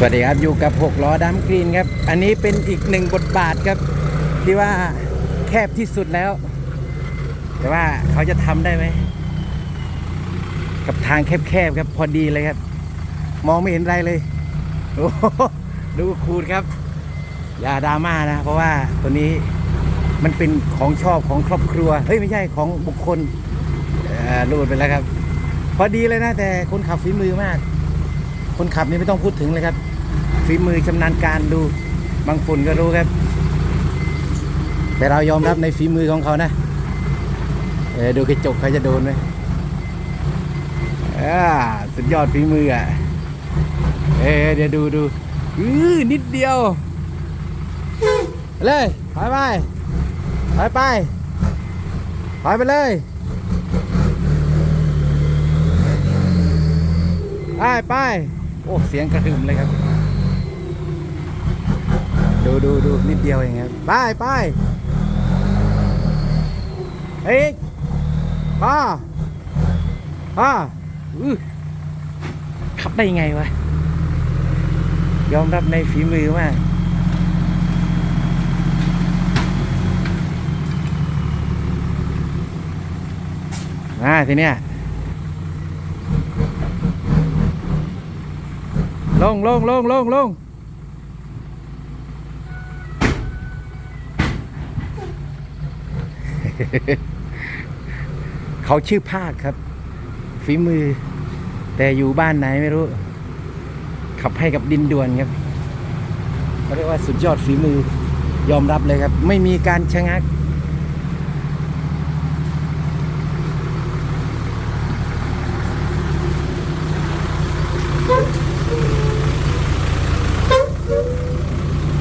สวัสดีครับอยู่กับ 6 ล้อดัมกรีนครับ อันนี้เป็นอีกหนึ่งบทบาทครับ ที่ว่าแคบที่สุดแล้ว แต่ว่าเขาจะทำได้ไหม กับทางแคบๆครับ พอดีเลยครับ มองไม่เห็นอะไรเลยโอ้ดูขูดครับ อย่าดราม่านะ เพราะว่าตัวนี้มันเป็นของชอบของครอบครัว เฮ้ย ไม่ใช่ของบุคคลอ่อรูดไปแล้วครับ พอดีเลยนะ แต่คนขับฝีมือมาก คนขับนี่ไม่ต้องพูดถึงเลยครับฝีมือชำนาญการดูบางฝุ่นก็รู้ครับ แต่เรายอมรับในฝีมือของเขานะเออดูกระจกเขาจะโดนไหมอ่าสุดยอดฝีมืออะเออเดี๋ยวดูดูอือนิดเดียวไปเลยไปไปไปไปไปไปเลยไปไป อ้เสียงกระหึ่มเลยครับ ดูดูดูนิดเดียวเองครับไปไปเฮ้ยป้าป้าอื้อขับได้ยังไงวะ ยอมรับในฝีมือมากอ่าทีเนี้ย ลงลงลงลงลงเขาชื่อภาคครับ ฝีมือ แต่อยู่บ้านไหนไม่รู้ ขับให้กับดินด่วนครับเขาเรียกว่าสุดยอดฝีมือ ยอมรับเลยครับ ไม่มีการชะงัก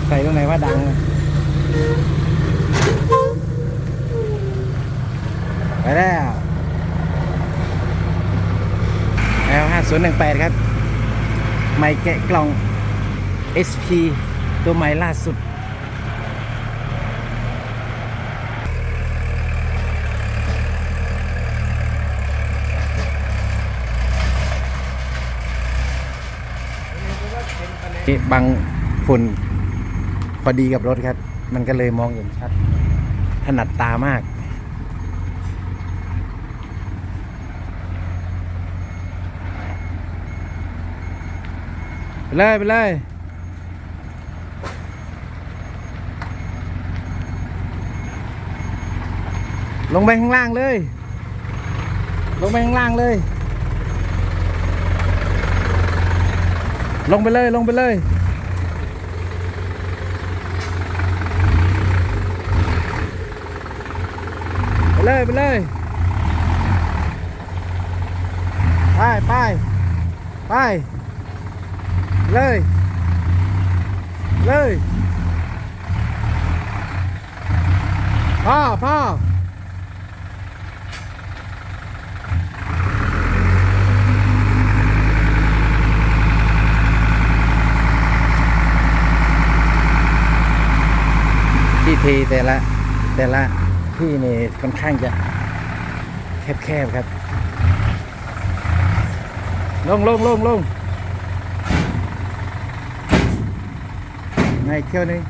ใส่ตรงไหนว่า ดังไปแล้ว L 5 0 1 8 ครับ ไม่แกะกล่อง SP ตัวใหม่ล่าสุดนี่บังฝุ่น อดีกับรถครับ มันก็เลยมองเห็นชัด ถนัดตามากไปเลยไปเลยลงไปข้างล่างเลย ลงไปข้างล่างเลย ลงไปเลย ลงไปเลย เลยไปเลยไปไปไปเลย เลยพ่อพ่อที่ทีแต่ละแต่ละ ที่นี่ค่อนข้างจะแคบๆครับ ลงลงลงลงในเที่ยวนึง